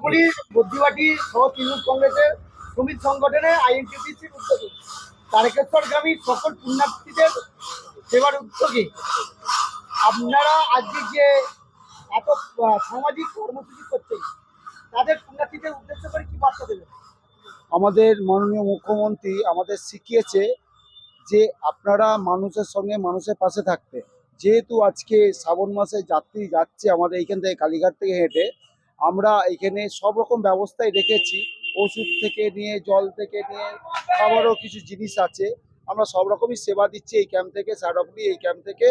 সারাপুলির বুদ্ধিবাটি সহ তৃণমূল কংগ্রেসের শ্রমিক সংগঠনে আইএনটিপিসির উদ্যোগে। তারকেশ্বরগামী সকল পুণ্যার্থীদের সেবার উদ্যোগে আপনারা আজকে যে এত সামাজিক কর্মসূচি করছেন তাদের পুণ্যার্থীদের উদ্দেশ্য করে কি বার্তা দেবেন? আমাদের মাননীয় মুখ্যমন্ত্রী আমাদের শিখিয়েছে যে আপনারা মানুষের সঙ্গে মানুষের পাশে থাকতে। যেহেতু আজকে শ্রাবণ মাসে যাত্রী যাচ্ছে আমাদের এইখান থেকে কালীঘাট থেকে হেঁটে আমরা এখানে সব রকম ব্যবস্থাই রেখেছি। ওষুধ থেকে নিয়ে জল থেকে নিয়ে খাবারও কিছু জিনিস আছে। আমরা সব রকমই সেবা দিচ্ছি এই ক্যাম্প থেকে সারাপুলি এই ক্যাম্প থেকে।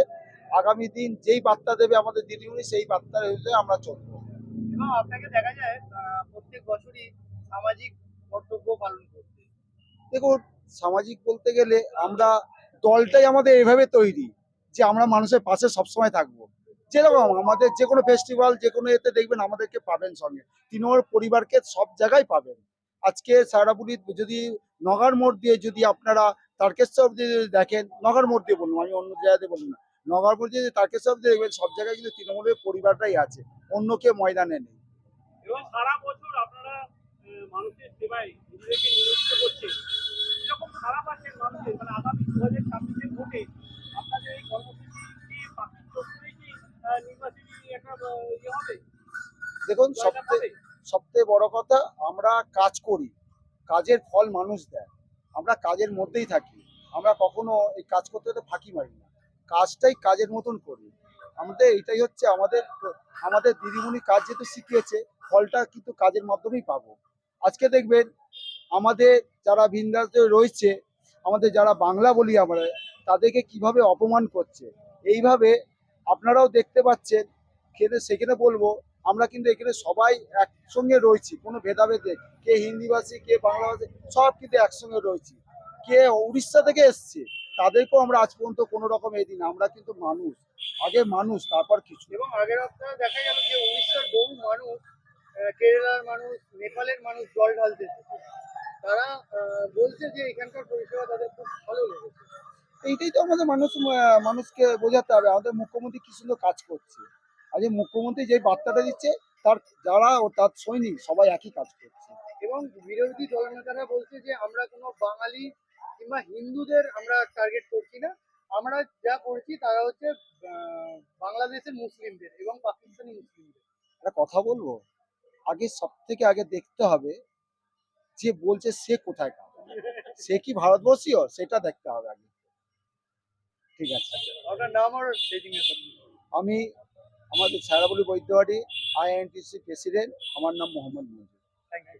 আগামী দিন যেই বার্তা দেবে আমাদের দিদিমণি সেই বার্তার হিসেবে আমরা চলবো। এবং আপনাকে দেখা যায় প্রত্যেক বছরই সামাজিক কর্তব্য পালন করতে দেখুন সামাজিক বলতে গেলে আমরা দলটাই আমাদের এভাবে তৈরি যে আমরা মানুষের পাশে সবসময় থাকব। যেরকম আমাদের যে কোনো ফেস্টিভ্যাল যে কোনো এতে দেখবেন আমাদেরকে পাবেন সঙ্গে। তৃণমূল পরিবারকে সব জায়গায় পাবেন। আজকে সারাপুরি যদি নগার মোড় দিয়ে যদি আপনারা তারকেশ্বর যদি দেখেন, নগার মোড় দিয়ে বলুন, আমি অন্য জায়গাতে বলুন না। নগার মোড় দিয়ে যদি তারকেশ্বর দিয়ে দেখবেন, সব জায়গায় কিন্তু তৃণমূলের পরিবারটাই আছে। অন্য কেউ ময়দানে নেই। মানুষের সেবায় নিজেদেরকে নিয়োজিত করছেন। এরকম সারা মাসের মানুষের মানে আগামী দু দেখুন সবথেকে সবথেকে বড় কথা, আমরা কাজ করি। কাজের ফল মানুষ দেয়। আমরা কাজের মধ্যেই থাকি। আমরা কখনো এই কাজ করতে করতে ফাঁকি মারি না। কাজটাই কাজের মতন করি। আমাদের এইটাই হচ্ছে আমাদের আমাদের দিদিমণি কাজ যেহেতু শিখিয়েছে, ফলটা কিন্তু কাজের মাধ্যমেই পাবো। আজকে দেখবেন, আমাদের যারা ভিনরাজে রয়েছে, আমাদের যারা বাংলা বলি আমরা, তাদেরকে কীভাবে অপমান করছে, এইভাবে আপনারাও দেখতে পাচ্ছেন, খেতে সেখানে বলব, আমরা কিন্তু এখানে সবাই একসঙ্গে রয়েছি, কোনো ভেদাভেদে, কে হিন্দিভাষী, কে বাংলাভাষী, সব কিন্তু একসঙ্গে রয়েছি। কে উড়িষ্যা থেকে এসছে, তাদেরকেও আমরা আজ পর্যন্ত কোনো রকম এই দিন আমরা কিন্তু মানুষ, আগে মানুষ, তারপর কিছু। এবং আগের সপ্তাহে দেখা গেল যে উড়িষ্যার বহু মানুষ কেরালার মানুষ, নেপালের মানুষ জল ঢালতে তারা বলছে যে এখানকার পরিষেবা তাদের এইটাই তো আমাদের মানুষ মানুষকে বোঝাতে হবে। আমাদের মুখ্যমন্ত্রী কি সুন্দর কাজ করছে। আজ মুখ্যমন্ত্রী যে বার্তাটা দিচ্ছে তার যারা ও তার সৈনিক সবাই একই কাজ করছে। এবং বিরোধী দলনেতারা বলছে যে আমরা কোনো বাঙালি কিংবা হিন্দুদের আমরা টার্গেট করছি না। আমরা যা করছি তারা হচ্ছে বাংলাদেশের মুসলিমদের এবং পাকিস্তানি মুসলিমদের। একটা কথা বলব? আগে সব থেকে আগে দেখতে হবে যে বলছে সে কোথায় সে কি ভারতবর্ষীয় সেটা দেখতে হবে আগে। ঠিক আছে। আপনার নাম আর আমি আমাদের ছায়াবলী বৈদ্যহাটি আইএনটিসি প্রেসিডেন্ট আমার নাম মোহাম্মদ মঞ্জুর। Thank you